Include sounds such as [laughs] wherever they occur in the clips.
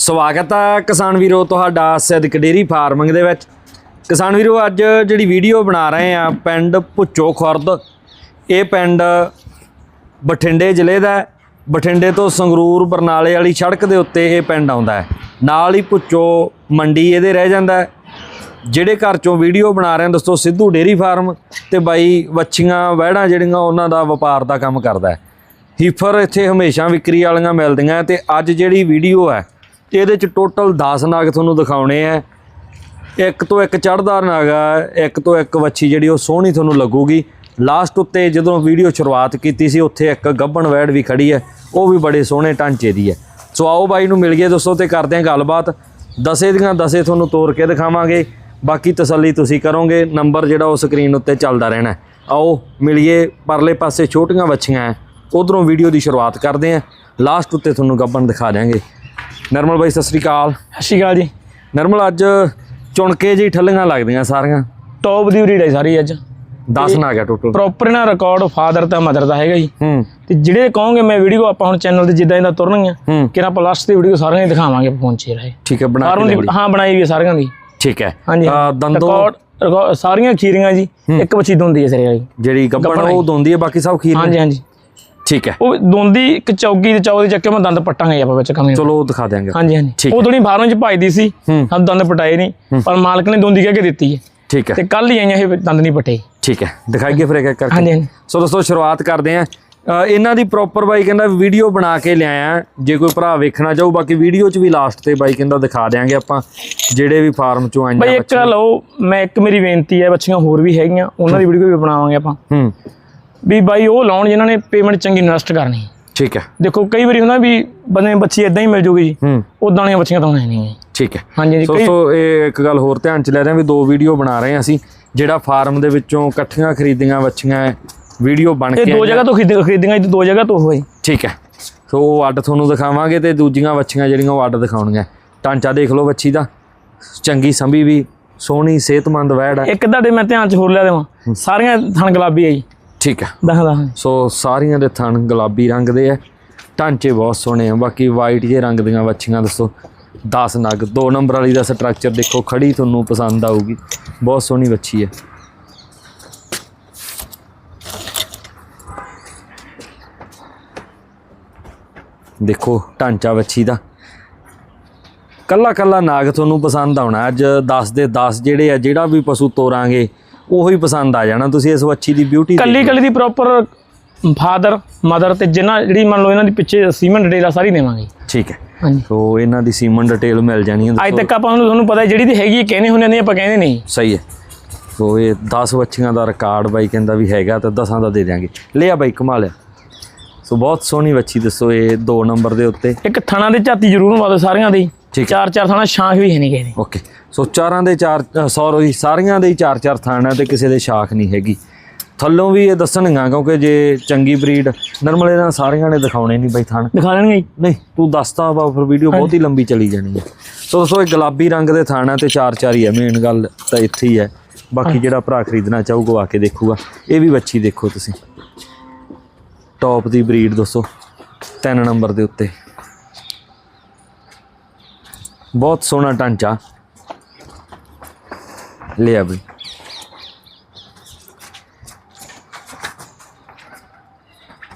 ਸਵਾਗਤ ਹੈ ਕਿਸਾਨ ਵੀਰੋ ਤੁਹਾਡਾ ਸਿੱਧਕ ਡੇਰੀ ਫਾਰਮਿੰਗ ਦੇ ਵਿੱਚ। ਕਿਸਾਨ ਵੀਰੋ, ਅੱਜ ਜਿਹੜੀ ਵੀਡੀਓ ਬਣਾ ਰਹੇ ਆ ਪਿੰਡ ਭੁੱਚੋ ਖੁਰਦ, ਇਹ ਪਿੰਡ ਬਠਿੰਡੇ ਜ਼ਿਲ੍ਹੇ ਦਾ ਬਠਿੰਡੇ ਤੋਂ ਸੰਗਰੂਰ ਬਰਨਾਲੇ ਵਾਲੀ ਸੜਕ ਦੇ ਉੱਤੇ ਇਹ ਪਿੰਡ ਆਉਂਦਾ ਹੈ। ਨਾਲ ਹੀ ਭੁੱਚੋ ਮੰਡੀ ਇਹਦੇ ਰਹਿ ਜਾਂਦਾ ਜਿਹੜੇ ਘਰ ਚੋਂ ਵੀਡੀਓ ਬਣਾ ਰਹੇ ਆ ਦੋਸਤੋ ਸਿੱਧੂ ਡੇਰੀ ਫਾਰਮ ਤੇ ਬਾਈ ਵੱਛੀਆਂ, ਵਹਿੜਾਂ ਜਿਹੜੀਆਂ ਉਹਨਾਂ ਦਾ ਵਪਾਰ ਦਾ ਕੰਮ ਕਰਦਾ ਹੈ। ਹੀਫਰ ਇੱਥੇ ਹਮੇਸ਼ਾ ਵਿਕਰੀ ਵਾਲੀਆਂ ਮਿਲਦੀਆਂ ਤੇ ਅੱਜ ਜਿਹੜੀ ਵੀਡੀਓ ਹੈ ਇਹਦੇ ਚ ਟੋਟਲ 10 ਨਾਗ ਤੁਹਾਨੂੰ ਦਿਖਾਉਣੇ ਆ। ਇੱਕ ਤੋਂ ਇੱਕ ਚੜਦਾ ਨਾਗਾ ਇੱਕ ਤੋਂ ਇੱਕ ਵੱਛੀ ਜਿਹੜੀ ਉਹ ਸੋਹਣੀ ਤੁਹਾਨੂੰ ਲੱਗੂਗੀ। ਲਾਸਟ ਉੱਤੇ ਜਦੋਂ ਵੀਡੀਓ ਸ਼ੁਰੂਆਤ ਕੀਤੀ ਸੀ, ਉੱਥੇ ਇੱਕ ਗੱਬਣ ਵੈੜ ਵੀ ਖੜੀ ਹੈ। ਉਹ ਵੀ ਬੜੇ ਸੋਹਣੇ ਢਾਂਚੇ ਦੀ ਹੈ। ਸੋ ਆਓ ਬਾਈ ਨੂੰ ਮਿਲ ਗਏ ਦੋਸਤੋ ਤੇ ਕਰਦੇ ਹਾਂ ਗੱਲਬਾਤ। ਦਸੇ ਦੀਆਂ ਦਸੇ ਤੁਹਾਨੂੰ ਤੋੜ ਕੇ ਦਿਖਾਵਾਂਗੇ। ਬਾਕੀ ਤਸੱਲੀ ਤੁਸੀਂ ਕਰੋਗੇ, ਨੰਬਰ ਜਿਹੜਾ ਉਹ ਸਕਰੀਨ ਉੱਤੇ ਚੱਲਦਾ ਰਹਿਣਾ ਆਓ ਮਿਲੀਏ ਪਰਲੇ ਪਾਸੇ ਛੋਟੀਆਂ ਵੱਛੀਆਂ ਹੈ। ਉਧਰੋਂ ਵੀਡੀਓ ਦੀ ਸ਼ੁਰੂਆਤ ਕਰਦੇ ਹਾਂ। ਲਾਸਟ ਉੱਤੇ ਤੁਹਾਨੂੰ ਗੱਬਣ ਦਿਖਾ ਦਿਆਂਗੇ। ਨਰਮਲ ਬਾਈ ਸਤਿ ਸ੍ਰੀ ਅਕਾਲ। ਸਤਿ ਸ਼੍ਰੀ ਅਕਾਲ ਜੀ। ਨਰਮਲ ਅੱਜ ਚੁਣਕੇ ਜੀ ਠੱਲੀਆਂ ਲੱਗਦੀਆਂ ਸਾਰੀਆਂ। ਟੌਪ ਦੀ ਬਰੀਡ ਹੈ ਸਾਰੀ ਅੱਜ। 10 ਨਾ ਗਿਆ ਟੋਟਲ ਪ੍ਰੋਪਰ ਨਾ ਰਿਕਾਰਡ ਫਾਦਰ ਤੇ ਮਦਰ ਦਾ ਹੈਗਾ ਜੀ। ਹੂੰ। ਤੇ ਜਿਹੜੇ ਕਹੋਗੇ ਮੈਂ ਵੀਡੀਓ ਆਪਾਂ ਹੁਣ ਚੈਨਲ ਤੇ ਜਿੱਦਾਂ ਇਹਦਾ ਤੁਰਨਗੀਆਂ ਕਿ ਆਪਾਂ ਲਾਸਟ ਦੀ ਵੀਡੀਓ ਸਾਰਿਆਂ ਦੀ ਦਿਖਾਵਾਂਗੇ ਪਹੁੰਚੇ ਰਹੇ ਠੀਕ ਹੈ ਬਣਾ ਕੇ ਹਾਂ ਬਣਾਈ ਵੀ ਸਾਰਿਆਂ ਦੀ। ਠੀਕ ਹੈ। ਹਾਂਜੀ ਦੰਦੋਂ ਰਿਕਾਰਡ ਸਾਰੀਆਂ ਖੀਰੀਆਂ ਜੀ ਇੱਕ ਬੱਚੀ ਦੁੰਦੀ ਹੈ ਸਿਰੇ ਜੀ ਜਿਹੜੀ ਗੱਬਣ ਉਹ ਦੋਂਦੀ ਹੈ ਬਾਕੀ ਸਭ ਖੀਰ ਹਾਂਜੀ ਹਾਂਜੀ। ਠੀਕ ਹੈ। ਉਹ ਦੁੰਦੀ ਇੱਕ ਚੌਗੀ ਤੇ ਚੌਗੀ ਚੱਕੇ ਮੈਂ ਦੰਦ ਪੱਟਾਂਗੇ ਆਪਾਂ ਵਿੱਚ ਕਮੇ ਚਲੋ ਉਹ ਦਿਖਾ ਦਿਆਂਗੇ। ਹਾਂਜੀ ਹਾਂਜੀ। ਉਹ ਥੋੜੀ ਫਾਰਮ ਚ ਭਜਦੀ ਸੀ। ਹੂੰ। ਦੰਦ ਪਟਾਏ ਨਹੀਂ। ਪਰ ਮਾਲਕ ਨੇ ਦੁੰਦੀ ਕਹਿ ਕੇ ਦਿੱਤੀ ਹੈ। ਠੀਕ ਹੈ। ਤੇ ਕੱਲ ਹੀ ਆਈਆਂ ਇਹ ਦੰਦ ਨਹੀਂ ਪਟੇ। ਠੀਕ ਹੈ। ਦਿਖਾਈਏ ਫਿਰ ਇੱਕ ਇੱਕ ਕਰਕੇ। ਹਾਂਜੀ ਸੋ ਦੋਸਤੋ ਸ਼ੁਰੂਆਤ ਕਰਦੇ ਆਂ ਇਹਨਾਂ ਦੀ ਪ੍ਰੋਪਰ ਬਾਈ ਕਹਿੰਦਾ ਵੀਡੀਓ ਬਣਾ ਕੇ ਲਿਆਇਆ। ਜੇ ਕੋਈ ਭਰਾ ਵੇਖਣਾ ਚਾਹੂ ਬਾਕੀ ਵੀਡੀਓ 'ਚ ਵੀ ਲਾਸਟ ਤੇ ਬਾਈ ਕਹਿੰਦਾ ਦਿਖਾ ਦਿਆਂਗੇ ਆਪਾਂ ਜਿਹੜੇ ਵੀ ਫਾਰਮ 'ਚੋਂ ਬਈ ਆਈਆਂ ਇੱਕ ਗੱਲ ਉਹ ਮੈਂ ਇੱਕ ਮੇਰੀ ਬੇਨਤੀ ਹੈ ਬੱਚੀਆਂ ਹੋਰ ਵੀ ਹੈਗੀਆਂ ਉਹਨਾਂ ਦੀ ਵੀਡੀਓ ਵੀ ਬਣਾਵਾਂਗੇ ਆਪਾਂ। ਹੂੰ। ਵੀ ਬਾਈ ਉਹ ਲਾਉਣ ਜਿਨ੍ਹਾਂ ਨੇ ਪੇਮੈਂਟ ਚੰਗੀ ਇਨਵੈਸਟ ਕਰਨੀ। ਠੀਕ ਹੈ। ਦੇਖੋ ਕਈ ਵਾਰੀ ਹੁੰਦਾ ਵੀ ਬੰਦੇ ਬੱਚੀ ਇਦਾਂ ਹੀ ਮਿਲ ਜੂਗੀ ਜੀ। ਉਦਾਂ ਦੀਆਂ ਬੱਚੀਆਂ ਤਾਂ ਹੋਣੀਆਂ ਨਹੀਂ ਠੀਕ ਹੈ। ਹਾਂਜੀ ਜੀ ਸੋ ਇਹ ਇੱਕ ਗੱਲ ਹੋਰ ਧਿਆਨ ਚ ਲੈ ਰਹੇ ਹਾਂ ਵੀ ਦੋ ਵੀਡੀਓ ਬਣਾ ਰਹੇ ਹਾਂ ਅਸੀਂ ਜਿਹੜਾ ਫਾਰਮ ਦੇ ਵਿੱਚੋਂ ਇਕੱਠੀਆਂ ਖਰੀਦੀਆਂ ਵੱਛੀਆਂ ਵੀਡੀਓ ਬਣ ਇਹ ਕੇ ਦੋ ਆਈਆਂ। ਜਗ੍ਹਾ ਤੋਂ ਖਰੀਦ ਖਰੀਦੀਆਂ ਇਹ ਦੋ ਜਗ੍ਹਾ ਤੋਂ ਹੋਈ ਠੀਕ ਹੈ। ਸੋ ਉਹ ਅੱਡ ਤੁਹਾਨੂੰ ਦਿਖਾਵਾਂਗੇ ਤੇ ਦੂਜੀਆਂ ਵੱਛੀਆਂ ਜਿਹੜੀਆਂ ਉਹ ਅੱਡ ਦਿਖਾਉਣੀਆਂ ਢਾਂਚਾ ਦੇਖ ਲਓ ਵੱਛੀ ਦਾ। ਚੰਗੀ ਸੰਭੀ ਵੀ ਸੋਹਣੀ ਸਿਹਤਮੰਦ ਵੈੜ ਹੈ। ਇੱਕ ਤੁਹਾਡੇ ਮੈਂ ਧਿਆਨ ਚ ਹੋਰ ਲਿਆ ਦੇਵਾਂ। ਸਾਰੀਆਂ ਥਣ ਗੁਲਾਬੀ ਹੈ ਜੀ। ਠੀਕ ਹੈ ਦਹਾਂ ਦਹਾਂ। ਸੋ ਸਾਰੀਆਂ ਦੇ ਥਣ ਗੁਲਾਬੀ ਰੰਗ ਦੇ ਆ। ਢਾਂਚੇ ਬਹੁਤ ਸੋਹਣੇ ਆ। ਬਾਕੀ ਵਾਈਟ ਜੇ ਰੰਗ ਦੀਆਂ ਵੱਛੀਆਂ ਦੱਸੋ। 10 ਨਗ 2 ਨੰਬਰ ਵਾਲੀ ਦਾ ਸਟਰਕਚਰ ਦੇਖੋ ਖੜੀ ਤੁਹਾਨੂੰ ਪਸੰਦ ਆਊਗੀ। ਬਹੁਤ ਸੋਹਣੀ ਵੱਛੀ ਹੈ ਦੇਖੋ ਢਾਂਚਾ ਵੱਛੀ ਦਾ। ਕੱਲਾ ਕੱਲਾ ਨਾਗ ਤੁਹਾਨੂੰ ਪਸੰਦ ਆਉਣਾ। ਅੱਜ 10 ਦੇ 10 ਜਿਹੜੇ ਆ ਜਿਹੜਾ ਵੀ ਪਸ਼ੂ ਤੋਰਾਂਗੇ ਉਹੀ ਪਸੰਦ ਆ ਜਾਣਾ ਤੁਸੀਂ ਇਸ ਵੱਛੀ ਦੀ ਬਿਊਟੀ ਕੱਲੀ ਕੱਲੀ ਦੀ ਪ੍ਰੋਪਰ ਫਾਦਰ ਮਦਰ ਤੇ ਜਿਨ੍ਹਾਂ ਜਿਹੜੀ ਮੰਨ ਲਓ ਇਹਨਾਂ ਦੀ ਪਿੱਛੇ ਸੀਮਨ ਡਿਟੇਲ ਆ ਸਾਰੀ ਦੇਵਾਂਗੇ। ਠੀਕ ਹੈ। ਹਾਂਜੀ। ਸੋ ਇਹਨਾਂ ਦੀ ਸੀਮਨ ਡਿਟੇਲ ਮਿਲ ਜਾਣੀ ਹੈ ਅੱਜ ਤੱਕ ਆਪਾਂ ਨੂੰ ਤੁਹਾਨੂੰ ਪਤਾ ਜਿਹੜੀ ਦੀ ਹੈਗੀ ਕਹਿੰਦੇ ਹੁੰਦੇ ਨੇ ਆਪਾਂ ਕਹਿੰਦੇ ਨਹੀਂ। ਸਹੀ ਹੈ। ਸੋ ਇਹ 10 ਵੱਛੀਆਂ ਦਾ ਰਿਕਾਰਡ ਬਾਈ ਕਹਿੰਦਾ ਵੀ ਹੈਗਾ ਤਾਂ 10 ਦਾ ਦੇ ਦਿਆਂਗੇ। ਲਿਆ ਬਾਈ ਕਮਾ ਲਿਆ ਸੋ ਬਹੁਤ ਸੋਹਣੀ ਵੱਛੀ ਦੱਸੋ ਇਹ 2 ਨੰਬਰ ਦੇ ਉੱਤੇ। ਇੱਕ ਥਣਾ ਦੇ ਝਾਤੀ ਜ਼ਰੂਰ ਮਾਦੋ ਸਾਰਿਆਂ ਦੀ। ਚਾਰ ਚਾਰ ਥਣਾ ਸ਼ਾਂਖ ਵੀ ਹੈ ਨਹੀਂ ਕਿਸੇ ਦੀ। ਓਕੇ। ਸੋ ਚਾਰਾਂ ਦੇ ਚਾਰ ਸੌਰੀ ਸਾਰੀਆਂ ਦੇ ਹੀ ਚਾਰ ਚਾਰ ਥਾਣ ਹੈ ਤੇ ਕਿਸੇ ਦੇ ਸ਼ਾਖ ਨਹੀਂ ਹੈਗੀ। ਥੱਲੋਂ ਵੀ ਇਹ ਦੱਸਣਗਾ ਕਿਉਂਕਿ ਜੇ ਚੰਗੀ ਬਰੀਡ ਨਰਮਲ ਇਹਨਾਂ ਸਾਰੀਆਂ ਨੇ ਦਿਖਾਉਣੇ ਨਹੀਂ ਬਾਈ ਥਾਣ। ਦਿਖਾ ਦੇਣਗੇ ਜੀ? ਨਹੀਂ ਤੂੰ ਦੱਸਦਾ ਵਾ ਫਿਰ ਵੀਡੀਓ ਬਹੁਤ ਹੀ ਲੰਬੀ ਚਲੀ ਜਾਣੀ ਹੈ ਸੋ ਦੋਸਤੋ ਇਹ ਗੁਲਾਬੀ ਰੰਗ ਦੇ ਥਾਣਾ ਤੇ ਚਾਰ ਚਾਰ ਹੀ ਹੈ ਮੇਨ ਗੱਲ ਤਾਂ ਇੱਥੇ ਹੀ ਹੈ ਬਾਕੀ ਜਿਹੜਾ ਭਰਾ ਖਰੀਦਣਾ ਚਾਹੂਗਾ ਆ ਕੇ ਦੇਖੂਗਾ। ਇਹ ਵੀ ਵੱਛੀ ਦੇਖੋ ਤੁਸੀਂ। ਟੌਪ ਦੀ ਬਰੀਡ ਦੋਸਤੋ ਤਿੰਨ ਨੰਬਰ ਦੇ ਉੱਤੇ। ਬਹੁਤ ਸੋਹਣਾ ਢਾਂਚਾ। ਲਿਆ ਬਈ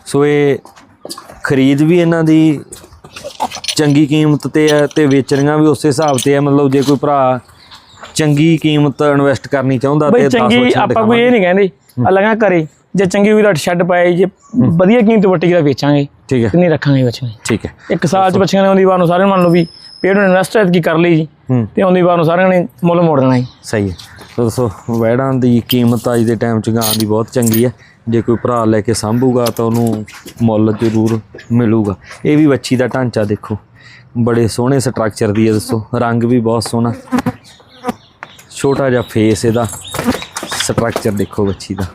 ਸੋ ਇਹ ਖਰੀਦ ਵੀ ਇਹਨਾਂ ਦੀ ਚੰਗੀ ਕੀਮਤ ਤੇ ਹੈ ਤੇ ਵੇਚਣੀਆਂ ਵੀ ਉਸੇ ਹਿਸਾਬ ਤੇ ਹੈ ਮਤਲਬ ਜੇ ਕੋਈ ਭਰਾ ਚੰਗੀ ਕੀਮਤ ਇਨਵੈਸਟ ਕਰਨੀ ਚਾਹੁੰਦਾ ਤੇ 10 ਚੰਗੀ ਆਪਾਂ ਕੋਈ ਇਹ ਨਹੀਂ ਕਹਿੰਦੇ ਅਲੱਗਾ ਕਰੇ ਜੇ ਚੰਗੀ ਹੋਈ ਤਾਂ ਸ਼ੈੱਡ ਪਾਏ ਜੇ ਵਧੀਆ ਕੀਮਤ ਵੱਟੀ ਦਾ ਵੇਚਾਂਗੇ। ਠੀਕ ਹੈ। ਨਹੀਂ ਰੱਖਾਂਗੇ ਬੱਚੇ ਠੀਕ ਹੈ। ਇੱਕ ਸਾਲ ਚ ਬੱਚਿਆਂ ਨੇ ਆਉਂਦੀ ਵਾਰ ਨੂੰ ਸਾਰੇ ਮੰਨ ਲਓ ਵੀ ਪੇਡ ਨੂੰ ਇਨਵੈਸਟ ਕੀ ਕਰ ਲਈ ਜੀ ਤੇ ਆਉਂਦੀ ਵਾਰ ਨੂੰ ਸਾਰਿਆਂ ਨੇ ਮੁੱਲ ਮੋੜ ਦੇਣਾ ਜੀ। ਸਹੀ ਹੈ। ਦੱਸੋ ਦੋਸਤੋ ਵੈੜਾਂ ਦੀ ਕੀਮਤ ਅੱਜ ਦੇ ਟਾਈਮ 'ਚ ਗਾਂ ਦੀ ਬਹੁਤ ਚੰਗੀ ਹੈ। ਜੇ ਕੋਈ ਭਰਾ ਲੈ ਕੇ ਸੰਭੂਗਾ ਤਾਂ ਉਹਨੂੰ ਮੁੱਲ ਜ਼ਰੂਰ ਮਿਲੂਗਾ। ਇਹ ਵੀ ਵੱਛੀ ਦਾ ਢਾਂਚਾ ਦੇਖੋ। ਬੜੇ ਸੋਹਣੇ ਸਟਰਕਚਰ ਦੀ ਹੈ, ਦੱਸੋ। ਰੰਗ ਵੀ ਬਹੁਤ ਸੋਹਣਾ। ਛੋਟਾ ਜਿਹਾ ਫੇਸ ਇਹਦਾ। ਸਟਰਕਚਰ ਦੇਖੋ ਵੱਛੀ ਦਾ।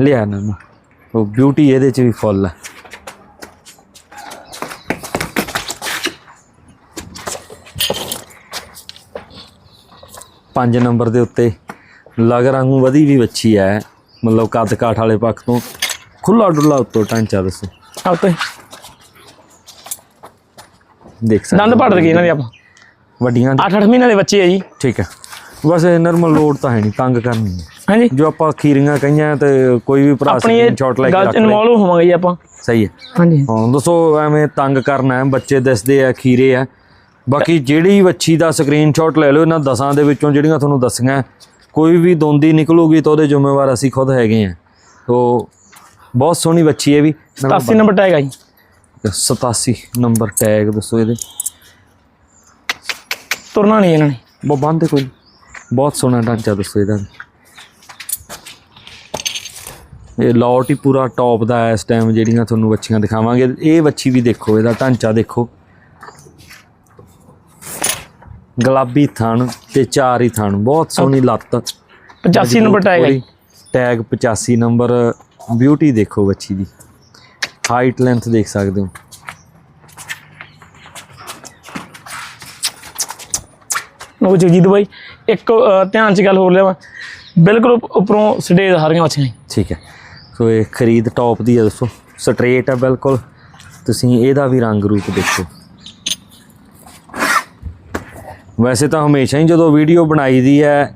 ਲਿਆ ਨਾ। ਉਹ ਬਿਊਟੀ ਇਹਦੇ 'ਚ ਵੀ ਫੁੱਲ ਹੈ। ਪੰਜ ਨੰਬਰ ਦੇ ਉੱਤੇ ਲਗ ਰੰਗੂ ਵਧੀ ਵੀ ਵੱਛੀ ਹੈ। ਮਤਲਬ ਕੱਦ ਕਾਠ ਵਾਲੇ ਪੱਖ ਤੋਂ ਖੁੱਲਾ ਡੁੱਲਾ ਉੱਤੋਂ ਢਾਂਚਾ ਦੱਸੋ। ਆਪ ਤੇ ਦੇਖ ਸਕਦੇ ਦੰਦ ਹੋ। ਪੜ ਗਏ ਇਹਨਾਂ ਦੇ ਆਪਾਂ। ਵੱਡੀਆਂ 8-8 ਮਹੀਨੇ ਦੇ ਬੱਚੇ ਆ ਜੀ। ਠੀਕ ਹੈ। ਬਸ ਇਹ ਨਰਮਲ ਲੋਡ ਤਾਂ ਹੈ ਨਹੀਂ ਤੰਗ ਕਰਨੀ ਹੈ। ਹਾਂਜੀ। ਜੋ ਆਪਾਂ ਖੀਰੀਆਂ ਕਹੀਆਂ ਤੇ ਕੋਈ ਵੀ ਭਰਾ ਸਕਰੀਨਸ਼ਾਟ ਲੈ ਕੇ ਰੱਖ ਲੈ। ਇਨਵੋਲਵ ਹੋਵਾਂਗੇ ਜੀ ਆਪਾਂ। ਸਹੀ ਹੈ। ਹਾਂਜੀ। ਹਾਂ ਦੱਸੋ ਐਵੇਂ ਤੰਗ ਕਰਨਾ ਹੈ ਬੱਚੇ ਦਿਸਦੇ ਆ ਖੀਰੇ ਆ। ਬਾਕੀ ਜਿਹੜੀ ਵੱਛੀ ਦਾ ਸਕਰੀਨਸ਼ਾਟ ਲੈ ਲਓ ਇਹਨਾਂ ਦਸਾਂ ਦੇ ਵਿੱਚੋਂ ਜਿਹੜੀਆਂ ਤੁਹਾਨੂੰ ਦੱਸੀਆਂ ਕੋਈ ਵੀ ਦੋਂਦੀ ਨਿਕਲੂਗੀ ਤਾਂ ਉਹਦੇ ਜ਼ਿੰਮੇਵਾਰ ਅਸੀਂ ਖੁਦ ਹੈਗੇ ਆ ਤੋ ਬਹੁਤ ਸੋਹਣੀ ਵੱਛੀ ਹੈ ਵੀ। 87 ਨੰਬਰ ਟੈਗ ਆ ਜੀ। 87 ਨੰਬਰ ਟੈਗ ਦੱਸੋ ਇਹਦੇ। ਤੁਰਨਾ ਨਹੀਂ ਇਹਨਾਂ ਨੇ। ਬਹੁਤ ਬੰਦੇ ਕੋਈ। ਬਹੁਤ ਸੋਹਣਾ ਢਾਂਚਾ ਦੱਸੋ ਇਹਦਾ। ਇਹ ਲੌਟ ਹੀ ਪੂਰਾ ਟੌਪ ਦਾ ਇਸ ਟਾਈਮ ਜਿਹੜੀਆਂ ਤੁਹਾਨੂੰ ਵੱਛੀਆਂ ਦਿਖਾਵਾਂਗੇ। ਇਹ ਵੱਛੀ ਵੀ ਦੇਖੋ ਇਹਦਾ ਢਾਂਚਾ ਦੇਖੋ। ਗੁਲਾਬੀ ਥਣ ਤੇ ਚਾਰ ਹੀ ਥਣ ਬਹੁਤ ਸੋਹਣੀ ਲੱਤ। 85 ਨੰਬਰ ਟੈਗ ਜੀ ਟੈਗ 85 ਨੰਬਰ ਬਿਊਟੀ ਦੇਖੋ ਬੱਚੀ ਦੀ। ਹਾਈਟ ਲੈਂਥ ਦੇਖ ਸਕਦੇ ਹੋ। ਉਹ ਜਗਜੀਤ ਬਾਈ ਇੱਕ ਧਿਆਨ ਚ ਗੱਲ ਹੋਰ ਲਿਆਵਾਂ। ਬਿਲਕੁਲ ਉੱਪ- ਉੱਪਰੋਂ ਸਟੇਜ ਸਾਰੀਆਂ ਬੱਚੀਆਂ ਜੀ ਠੀਕ ਹੈ। ਸੋ ਇਹ ਖਰੀਦ ਟੌਪ ਦੀ ਹੈ ਦੋਸਤੋ ਸਟ੍ਰੇਟ ਹੈ ਬਿਲਕੁਲ। ਤੁਸੀਂ ਇਹਦਾ ਵੀ ਰੰਗ ਰੂਪ ਦੇਖੋ। ਵੈਸੇ ਤਾਂ ਹਮੇਸ਼ਾ ਹੀ ਜਦੋਂ ਵੀਡੀਓ ਬਣਾਈ ਦੀ ਹੈ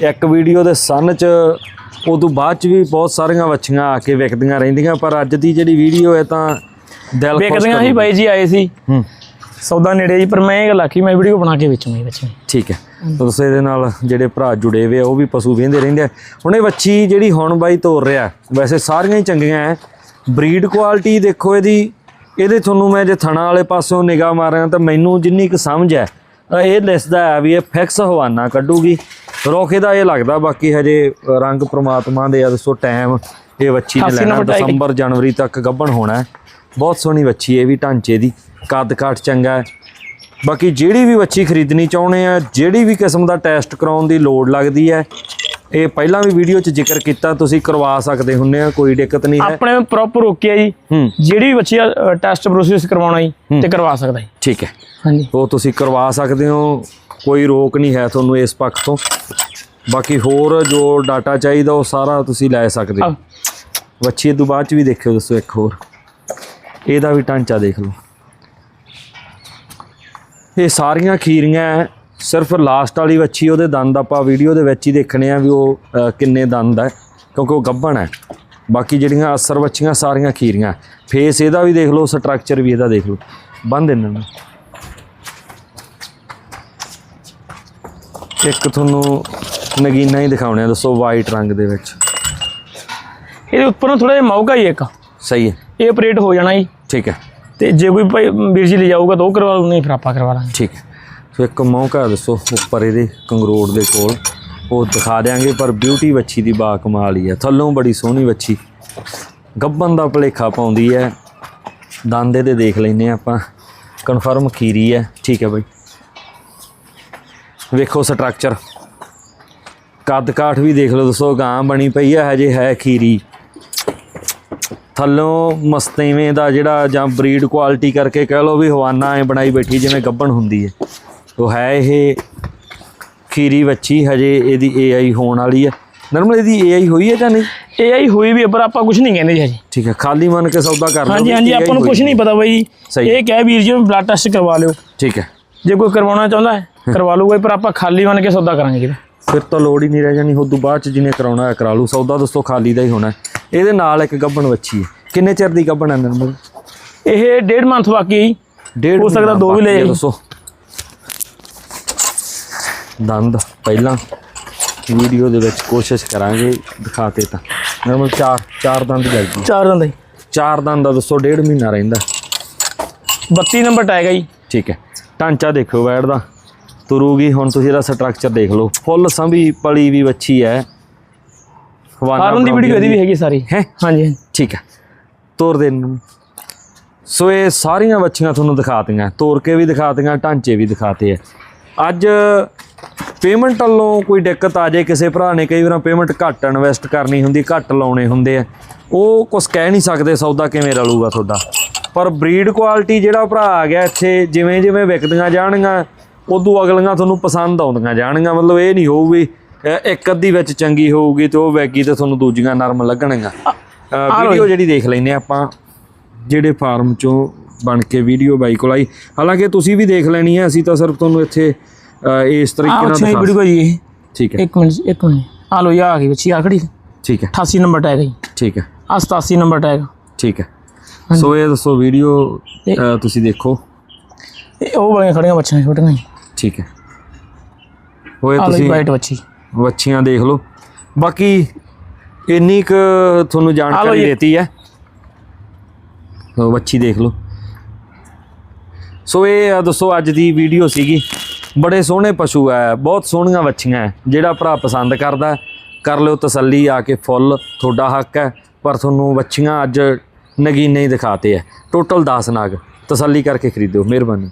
ਇੱਕ ਵੀਡੀਓ ਦੇ ਸਨ ਚ ਉਦੋਂ ਬਾਅਦ ਚ ਵੀ ਬਹੁਤ ਸਾਰੀਆਂ ਵੱਛੀਆਂ ਆ ਕੇ ਵਿਕਦੀਆਂ ਰਹਿੰਦੀਆਂ ਪਰ ਅੱਜ ਦੀ ਜਿਹੜੀ ਵੀਡੀਓ ਹੈ ਤਾਂ ਦਿਲ ਖੁਸ਼ ਵੇਖਦੀਆਂ ਸੀ। ਬਾਈ ਜੀ ਆਏ ਸੀ। ਹੂੰ। ਸੌਦਾ ਨੇੜੇ ਜੀ ਪਰ ਮੈਂ ਇਹ ਗੱਲ ਆਖੀ ਮੈਂ ਵੀਡੀਓ ਬਣਾ ਕੇ ਵੇਚੂੰਗਾ ਬੱਚੇ ਠੀਕ ਹੈ। ਤੁਸੀਂ ਇਹਦੇ ਨਾਲ ਜਿਹੜੇ ਭਰਾ ਜੁੜੇ ਹੋਏ ਆ ਉਹ ਵੀ ਪਸ਼ੂ ਵੇਂਦੇ ਰਹਿੰਦੇ ਆ। ਹੁਣ ਇਹ ਵੱਛੀ ਜਿਹੜੀ ਹੁਣ ਬਾਈ ਤੋਰ ਰਿਹਾ ਵੈਸੇ ਸਾਰੀਆਂ ਹੀ ਚੰਗੀਆਂ ਐ। ਬਰੀਡ ਕੁਆਲਿਟੀ ਦੇਖੋ ਇਹਦੀ ਇਹਦੇ ਤੁਹਾਨੂੰ ਮੈਂ ਜੇ ਥਣਾ ਵਾਲੇ ਪਾਸਿਓਂ ਨਿਗਾਹ ਮਾਰਾਂ ਤਾਂ ਮੈਨੂੰ ਜਿੰਨੀ ਕੁ ਸਮਝ ਹੈ ਇਹ ਲਿਸਦਾ ਹੈ ਵੀ ਇਹ ਫਿਕਸ ਹਵਾਨਾ ਕੱਢੂਗੀ। ਰੋਕੇ ਦਾ ਇਹ ਲੱਗਦਾ ਬਾਕੀ ਹਜੇ ਰੰਗ ਪ੍ਰਮਾਤਮਾ ਦੇ ਆ ਦੱਸੋ ਟਾਈਮ ਇਹ ਵੱਛੀ ਨੇ 88 ਲੈਣਾ। ਦਸੰਬਰ ਜਨਵਰੀ ਤੱਕ ਗੱਭਣ ਹੋਣਾ ਬਹੁਤ ਸੋਹਣੀ ਵੱਛੀ ਇਹ ਵੀ ਢਾਂਚੇ ਦੀ ਕੱਦ ਕਾਠ ਚੰਗਾ ਹੈ। ਬਾਕੀ ਜਿਹੜੀ ਵੀ ਵੱਛੀ ਖਰੀਦਣੀ ਚਾਹੁੰਦੇ ਆ ਜਿਹੜੀ ਵੀ ਕਿਸਮ ਦਾ ਟੈਸਟ ਕਰਾਉਣ ਦੀ ਲੋੜ ਲੱਗਦੀ ਹੈ ਇਹ ਪਹਿਲਾਂ ਵੀ ਵੀਡੀਓ 'ਚ ਜ਼ਿਕਰ ਕੀਤਾ ਤੁਸੀਂ ਕਰਵਾ ਸਕਦੇ ਹੁੰਨੇ ਆ ਕੋਈ ਦਿੱਕਤ ਨਹੀਂ ਹੈ। ਆਪਣੇ ਪ੍ਰੋਪਰ ਓਕੇ ਆ ਜੀ। ਜਿਹੜੀ ਵੀ ਬੱਚੀ ਟੈਸਟ ਪ੍ਰੋਸੈਸ ਕਰਵਾਉਣਾ ਜੀ ਤੇ ਕਰਵਾ ਸਕਦਾ ਜੀ। ਠੀਕ ਹੈ। ਹਾਂਜੀ। ਉਹ ਤੁਸੀਂ ਕਰਵਾ ਸਕਦੇ ਹੋ ਕੋਈ ਰੋਕ ਨਹੀਂ ਹੈ ਤੁਹਾਨੂੰ ਇਸ ਪੱਖ ਤੋਂ। ਬਾਕੀ ਹੋਰ ਜੋ ਡਾਟਾ ਚਾਹੀਦਾ ਉਹ ਸਾਰਾ ਤੁਸੀਂ ਲੈ ਸਕਦੇ ਹੋ। ਵੱਛੀ ਤੋਂ ਬਾਅਦ ਚ ਵੀ ਦੇਖਿਓ ਦੱਸੋ ਇੱਕ ਹੋਰ। ਇਹਦਾ ਵੀ ਢਾਂਚਾ ਦੇਖ ਲਓ। ਇਹ ਸਾਰੀਆਂ ਖੀਰੀਆਂ। ਸਿਰਫ ਲਾਸਟ ਵਾਲੀ ਵੱਛੀ ਉਹਦੇ ਦੰਦ ਆਪਾਂ ਵੀਡੀਓ ਦੇ ਵਿੱਚ ਹੀ ਦੇਖਣੇ ਆ ਵੀ ਉਹ ਕਿੰਨੇ ਦੰਦ ਹੈ ਕਿਉਂਕਿ ਉਹ ਗੱਭਣ ਹੈ ਬਾਕੀ ਜਿਹੜੀਆਂ ਅਸਰ ਵੱਛੀਆਂ ਸਾਰੀਆਂ ਖੀਰੀਆਂ। ਫੇਸ ਇਹਦਾ ਵੀ ਦੇਖ ਲਓ ਸਟਰਕਚਰ ਵੀ ਇਹਦਾ ਦੇਖ ਲਓ। ਬੰਦ ਇਹਨਾਂ ਨੂੰ। ਇੱਕ ਤੁਹਾਨੂੰ ਨਗੀਨਾ ਹੀ ਦਿਖਾਉਣੇ ਆ ਦੱਸੋ ਵਾਈਟ ਰੰਗ ਦੇ ਵਿੱਚ। ਇਹਦੇ ਉੱਪਰੋਂ ਥੋੜਾ ਜਿਹਾ ਮੌਕਾ ਹੀ ਇੱਕ। ਸਹੀ ਹੈ। ਇਹ ਆਪਰੇਟ ਹੋ ਜਾਣਾ ਜੀ। ਠੀਕ ਹੈ। ਤੇ ਜੇ ਕੋਈ ਭਾਈ ਵੀਰ ਜੀ ਲੈ ਜਾਊਗਾ ਤਾਂ ਉਹ ਕਰਵਾ ਲੂ ਨਹੀਂ ਫਿਰ ਆਪਾਂ ਕਰਵਾ ਲਾਂਗੇ। ਠੀਕ ਹੈ। ਇੱਕ ਮੌਕਾ ਦੱਸੋ ਉੱਪਰ ਇਹਦੇ ਕੰਗਰੋੜ ਦੇ ਕੋਲ। ਉਹ ਦਿਖਾ ਦਿਆਂਗੇ, ਪਰ ਬਿਊਟੀ ਵੱਛੀ ਦੀ ਬਾ ਕਮਾਲ ਹੀ ਹੈ। ਥੱਲੋਂ ਬੜੀ ਸੋਹਣੀ ਵੱਛੀ। ਗੱਬਨ ਦਾ ਭਲੇਖਾ ਪਾਉਂਦੀ ਹੈ। ਦੰਦ 'ਤੇ ਦੇਖ ਲੈਨੇ ਆਪਾਂ। ਕਨਫਰਮ ਖੀਰੀ ਹੈ। ਠੀਕ ਹੈ ਬਾਈ। ਵੇਖੋ ਸਟਰਕਚਰ ਕੱਦ ਕਾਠ ਵੀ ਦੇਖ ਲਓ ਦੱਸੋ ਗਾਂ ਬਣੀ ਪਈ ਹੈ, ਹਜੇ ਹੈ ਖੀਰੀ। ਥੱਲੋਂ ਮਸਤੇਵੇਂ ਦਾ ਜਿਹੜਾ ਜਾਂ ਬਰੀਡ ਕੁਆਲਿਟੀ ਕਰਕੇ ਕਹਿ ਲਓ ਵੀ ਹਵਾਨਾ ਐ ਬਣਾਈ ਬੈਠੀ, ਜਿਵੇਂ ਗੱਬਣ ਹੁੰਦੀ ਹੈ। ਉਹ ਹੈ ਇਹ ਖੀਰੀ ਵੱਛੀ ਹਜੇ ਇਹਦੀ ਏਆਈ ਹੋਣ ਵਾਲੀ ਹੈ ਨਰਮਲ ਇਹਦੀ ਏਆਈ ਹੋਈ ਹੈ ਜਾਂ ਨਹੀਂ? ਆਈ ਹੋਈ ਵੀ ਹੈ, ਪਰ ਆਪਾਂ ਕੁਝ ਨਹੀਂ ਕਹਿੰਦੇ ਜੀ ਹਜੇ। ਠੀਕ ਹੈ ਖਾਲੀ ਮਨ ਕੇ ਸੌਦਾ ਕਰ ਲਓ ਹਾਂਜੀ ਵੀ ਹਾਂਜੀ AI ਆਪਾਂ ਨੂੰ ਕੁਝ ਹੋਈ ਨਹੀਂ ਹੈ। ਪਤਾ ਬਾਈ। ਸਹੀ। ਇਹ ਕਹਿ ਵੀਰ ਜੀ ਬਲੱਡ ਟੈਸਟ ਕਰਵਾ ਲਿਓ। ਠੀਕ ਹੈ ਜੇ ਕੋਈ ਕਰਵਾਉਣਾ ਚਾਹੁੰਦਾ ਹੈ [laughs] ਕਰਵਾ ਲੂਗਾ ਜੀ, ਪਰ ਆਪਾਂ ਖਾਲੀ ਬਣ ਕੇ ਸੌਦਾ ਕਰਾਂਗੇ ਜੀ। ਫਿਰ ਤਾਂ ਲੋੜ ਹੀ ਨਹੀਂ ਰਹਿ ਜਾਣੀ ਉਦੋਂ ਬਾਅਦ ਚ ਜਿਹਨੇ ਕਰਾਉਣਾ ਹੈ ਕਰਾ ਲੂ ਸੌਦਾ ਦੋਸਤੋ ਖਾਲੀ ਦਾ ਹੀ ਹੋਣਾ ਹੈ। ਇਹਦੇ ਨਾਲ ਇੱਕ ਗੱਬਣ ਵੱਛੀ ਹੈ। ਕਿੰਨੇ ਚਿਰ ਦੀ ਗੱਬਣ ਹੈ ਨਰਮਲ? ਇਹ ਡੇਢ ਮੰਥ ਬਾਕੀ ਹੈ ਜੀ। ਡੇਢ ਹੋ ਸਕਦਾ ਮਹੀਨਾ ਦੋ ਵੀ ਲੈ ਬਾਕੀ ਹੈ ਜਾਈਂ। ਦੱਸੋ। ਦੰਦ ਪਹਿਲਾਂ ਵੀਡੀਓ ਦੇ ਵਿੱਚ ਕੋਸ਼ਿਸ਼ ਕਰਾਂਗੇ ਦਿਖਾਤੇ ਤਾਂ। ਨਰਮਲ ਚਾਰ ਚਾਰ ਦੰਦ ਜਾਈਦੀ ਚਾਰ ਦਿਨ ਦਾ ਜੀ ਚਾਰ ਦੰਦ ਦਾ ਦੱਸੋ ਡੇਢ ਮਹੀਨਾ ਰਹਿੰਦਾ। 32 ਨੰਬਰ ਟੈਗ ਹੈ ਜੀ। ਠੀਕ ਹੈ। ਢਾਂਚਾ ਦੇਖੋ ਬੈਡ ਦਾ। ਤੁਰੂਗੀ ਹੁਣ ਤੁਸੀਂ ਇਹਦਾ ਸਟਰਕਚਰ ਦੇਖ ਲਓ। ਫੁੱਲ ਸੰਭੀ ਪਲੀ ਵੀ ਵੱਛੀ ਹੈ। ਫਾਰਮ ਦੀ ਵੀਡੀਓ ਇਹਦੀ ਵੀ ਹੈਗੀ ਸਾਰੀ। ਹੈ? ਹਾਂਜੀ। ਠੀਕ ਹੈ। ਤੋਰ ਦੇ ਸੋ ਇਹ ਸਾਰੀਆਂ ਵੱਛੀਆਂ ਤੁਹਾਨੂੰ ਦਿਖਾਤੀਆਂ। ਤੋਰ ਕੇ ਵੀ ਦਿਖਾਤੀਆਂ ਢਾਂਚੇ ਵੀ ਦਿਖਾਤੇ ਆ। ਅੱਜ ਪੇਮੈਂਟ ਵੱਲੋਂ ਕੋਈ ਦਿੱਕਤ ਆ ਜਾਏ ਕਿਸੇ ਭਰਾ ਨੇ ਕਈ ਵਾਰ ਪੇਮੈਂਟ ਘੱਟ ਇਨਵੈਸਟ ਕਰਨੀ ਹੁੰਦੀ ਘੱਟ ਲਾਉਣੇ ਹੁੰਦੇ ਆ। ਉਹ ਕੁਝ ਕਹਿ ਨਹੀਂ ਸਕਦੇ ਸੌਦਾ ਕਿਵੇਂ ਰਲੂਗਾ ਤੁਹਾਡਾ? ਪਰ ਬਰੀਡ ਕੁਆਲਿਟੀ ਜਿਹੜਾ ਭਰਾ ਆ ਗਿਆ ਇੱਥੇ ਜਿਵੇਂ ਜਿਵੇਂ ਵਿਕਦੀਆਂ ਜਾਣਗੀਆਂ ਉਦੋਂ ਅਗਲੀਆਂ ਤੁਹਾਨੂੰ ਪਸੰਦ ਆਉਂਦੀਆਂ ਜਾਣਗੀਆਂ। ਮਤਲਬ ਇਹ ਨਹੀਂ ਹੋਊ ਵੀ ਅ, ਇੱਕ ਅੱਧੀ ਵਿੱਚ ਚੰਗੀ ਹੋਊਗੀ ਤੇ ਉਹ ਵੈਗੀ ਤੇ ਤੁਹਾਨੂੰ ਦੂਜੀਆਂ ਨਰਮ ਲੱਗਣਗੀਆਂ। ਵੀਡੀਓ ਜਿਹੜੀ ਦੇਖ ਲੈਨੇ ਆਪਾਂ ਜਿਹੜੇ ਫਾਰਮ ਚੋਂ ਬਣ ਕੇ ਵੀਡੀਓ ਬਾਈ ਕੋਲ ਆਈ। ਹਾਲਾਂਕਿ ਤੁਸੀਂ ਵੀ ਦੇਖ ਲੈਣੀ ਹੈ ਅਸੀਂ ਤਾਂ ਸਿਰਫ ਤੁਹਾਨੂੰ ਇੱਥੇ ਅ, ਇਸ ਤਰੀਕੇ ਨਾਲ ਅੱਛਾ ਦਿਖਾ ਵੀਡੀਓ ਜੀ ਇਹ। ਠੀਕ ਹੈ। ਇੱਕ ਮਿੰਟ ਇੱਕ ਮਿੰਟ ਆ ਲੋ ਇਹ ਆ ਗਈ ਬੱਚੀ ਆ ਖੜੀ। ਠੀਕ ਹੈ। 88 ਨੰਬਰ ਟੈਗ ਹੈ ਠੀਕ ਹੈ। ਆ 87 ਨੰਬਰ ਟੈਗ ਠੀਕ ਹੈ। ਸੋ ਇਹ ਦੱਸੋ ਵੀਡੀਓ ਤੁਸੀਂ ਦੇਖੋ। ਇਹ ਉਹ ਵਾਲੀਆਂ ਖੜੀਆਂ ਬੱਚੀਆਂ ਛੋਟੀਆਂ ਠੀਕ ਹੈ। ਹੋਏ ਤੁਸੀਂ ਵਾਈਟ ਬੱਚੀ। ਵੱਛੀਆਂ ਦੇਖ ਲਓ। ਬਾਕੀ ਇੰਨੀ ਕੁ ਤੁਹਾਨੂੰ ਜਾਣਕਾਰੀ। ਦਿੱਤੀ ਹੈ। ਵੱਛੀ ਦੇਖ ਲਓ। ਸੋ ਇਹ ਦੱਸੋ ਅੱਜ ਦੀ ਵੀਡੀਓ ਸੀਗੀ। ਬੜੇ ਸੋਹਣੇ ਪਸ਼ੂ ਹੈ ਬਹੁਤ ਸੋਹਣੀਆਂ ਵੱਛੀਆਂ ਹੈ ਜਿਹੜਾ ਭਰਾ ਪਸੰਦ ਕਰਦਾ ਕਰ ਲਿਓ ਤਸੱਲੀ, ਆ ਕੇ ਫੁੱਲ, ਤੁਹਾਡਾ ਹੱਕ ਹੈ ਪਰ ਤੁਹਾਨੂੰ ਵੱਛੀਆਂ ਅੱਜ ਨਗੀਨੇ ਹੀ ਦਿਖਾਤੇ ਹੈ ਟੋਟਲ 10 ਨਾਗ, ਤਸੱਲੀ ਕਰਕੇ ਖਰੀਦਿਓ, ਮਿਹਰਬਾਨੀ।